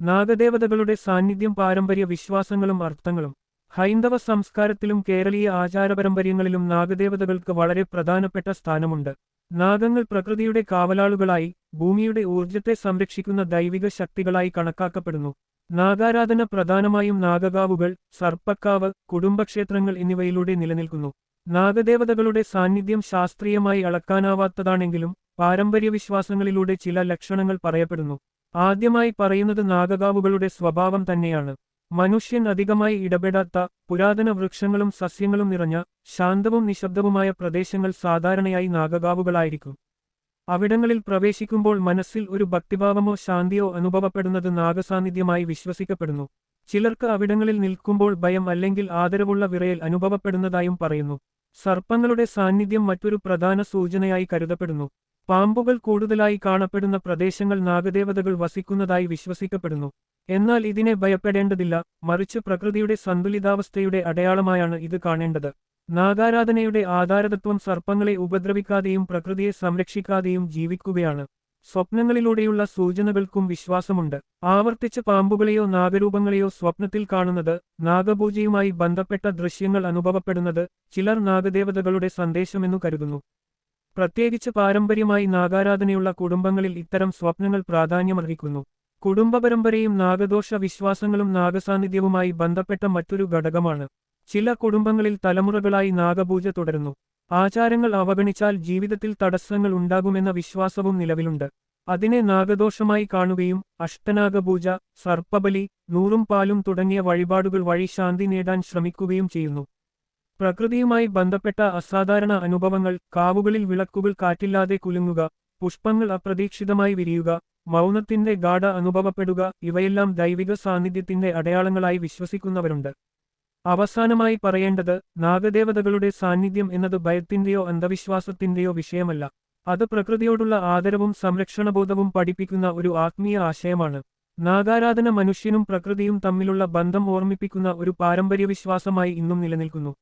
നാഗദേവതകളുടെ സാന്നിധ്യം പാരമ്പര്യ വിശ്വാസങ്ങളും അർത്ഥങ്ങളും ഹൈന്ദവ സംസ്കാരത്തിലും കേരളീയ ആചാരപരമ്പര്യങ്ങളിലും നാഗദേവതകൾക്ക് വളരെ പ്രധാനപ്പെട്ട സ്ഥാനമുണ്ട്. നാഗങ്ങൾ പ്രകൃതിയുടെ കാവലാളുകളായി ഭൂമിയുടെ ഊർജത്തെ സംരക്ഷിക്കുന്ന ദൈവിക ശക്തികളായി കണക്കാക്കപ്പെടുന്നു. നാഗാരാധന പ്രധാനമായും നാഗകാവുകൾ സർപ്പക്കാവ് കുടുംബക്ഷേത്രങ്ങൾ എന്നിവയിലൂടെ നിലനിൽക്കുന്നു. നാഗദേവതകളുടെ സാന്നിധ്യം ശാസ്ത്രീയമായി അളക്കാനാവാത്തതാണെങ്കിലും പാരമ്പര്യ വിശ്വാസങ്ങളിലൂടെ ചില ലക്ഷണങ്ങൾ പറയപ്പെടുന്നു. ആദ്യമായി പറയുന്നത് നാഗകാവുകളുടെ സ്വഭാവം തന്നെയാണ്. മനുഷ്യൻ അധികമായി ഇടപെടാത്ത പുരാതന വൃക്ഷങ്ങളും സസ്യങ്ങളും നിറഞ്ഞ ശാന്തവും നിശബ്ദവുമായ പ്രദേശങ്ങൾ സാധാരണയായി നാഗകാവുകളായിരിക്കും. അവിടങ്ങളിൽ പ്രവേശിക്കുമ്പോൾ മനസ്സിൽ ഒരു ഭക്തിഭാവമോ ശാന്തിയോ അനുഭവപ്പെടുന്നത് നാഗസാന്നിധ്യമായി വിശ്വസിക്കപ്പെടുന്നു. ചിലർക്ക് അവിടങ്ങളിൽ നിൽക്കുമ്പോൾ ഭയം അല്ലെങ്കിൽ ആദരവുള്ള വിറയൽ അനുഭവപ്പെടുന്നതായും പറയുന്നു. സർപ്പങ്ങളുടെ സാന്നിധ്യം മറ്റൊരു പ്രധാന സൂചനയായി കരുതപ്പെടുന്നു. പാമ്പുകൾ കൂടുതലായി കാണപ്പെടുന്ന പ്രദേശങ്ങൾ നാഗദേവതകൾ വസിക്കുന്നതായി വിശ്വസിക്കപ്പെടുന്നു. എന്നാൽ ഇതിനെ ഭയപ്പെടേണ്ടതില്ല മറിച്ച് പ്രകൃതിയുടെ സന്തുലിതാവസ്ഥയുടെ അടയാളമായാണ് ഇത് കാണേണ്ടത്. നാഗാരാധനയുടെ ആധാരതത്വം സർപ്പങ്ങളെ ഉപദ്രവിക്കാതെയും പ്രകൃതിയെ സംരക്ഷിക്കാതെയും ജീവിക്കുകയാണ്. സ്വപ്നങ്ങളിലൂടെയുള്ള സൂചനകൾക്കും വിശ്വാസമുണ്ട്. ആവർത്തിച്ച് പാമ്പുകളെയോ നാഗരൂപങ്ങളെയോ സ്വപ്നത്തിൽ കാണുന്നത് നാഗപൂജയുമായി ബന്ധപ്പെട്ട ദൃശ്യങ്ങൾ അനുഭവപ്പെടുന്നത് ചിലർ നാഗദേവതകളുടെ സന്ദേശമെന്നു കരുതുന്നു. പ്രത്യേകിച്ച് പാരമ്പര്യമായി നാഗാരാധനയുള്ള കുടുംബങ്ങളിൽ ഇത്തരം സ്വപ്നങ്ങൾ പ്രാധാന്യമർഹിക്കുന്നു. കുടുംബപരമ്പരയും നാഗദോഷ വിശ്വാസങ്ങളും നാഗസാന്നിധ്യവുമായി ബന്ധപ്പെട്ട മറ്റൊരു ഘടകമാണ്. ചില കുടുംബങ്ങളിൽ തലമുറകളായി നാഗപൂജ തുടരുന്നു. ആചാരങ്ങൾ അവഗണിച്ചാൽ ജീവിതത്തിൽ തടസ്സങ്ങൾ ഉണ്ടാകുമെന്ന വിശ്വാസവും നിലവിലുണ്ട്. അതിനെ നാഗദോഷമായി കാണുകയും അഷ്ടനാഗപൂജ സർപ്പബലി നൂറും പാലും തുടങ്ങിയ വഴിപാടുകൾ വഴി ശാന്തി നേടാൻ ശ്രമിക്കുകയും ചെയ്യുന്നു. പ്രകൃതിയുമായി ബന്ധപ്പെട്ട അസാധാരണ അനുഭവങ്ങൾ കാവുകളിൽ വിളക്കുകൾ കാറ്റില്ലാതെ കുലുങ്ങുക പുഷ്പങ്ങൾ അപ്രതീക്ഷിതമായി വിരിയുക മൗനത്തിന്റെ ഗാഢ അനുഭവപ്പെടുക ഇവയെല്ലാം ദൈവിക സാന്നിധ്യത്തിന്റെ അടയാളങ്ങളായി വിശ്വസിക്കുന്നവരുണ്ട്. അവസാനമായി പറയേണ്ടത് നാഗദേവതകളുടെ സാന്നിധ്യം എന്നത് ഭയത്തിന്റെയോ അന്ധവിശ്വാസത്തിന്റെയോ വിഷയമല്ല. അത് പ്രകൃതിയോടുള്ള ആദരവും സംരക്ഷണബോധവും പഠിപ്പിക്കുന്ന ഒരു ആത്മീയ ആശയമാണ്. നാഗാരാധന മനുഷ്യനും പ്രകൃതിയും തമ്മിലുള്ള ബന്ധം ഓർമ്മിപ്പിക്കുന്ന ഒരു പാരമ്പര്യ വിശ്വാസമായി ഇന്നും നിലനിൽക്കുന്നു.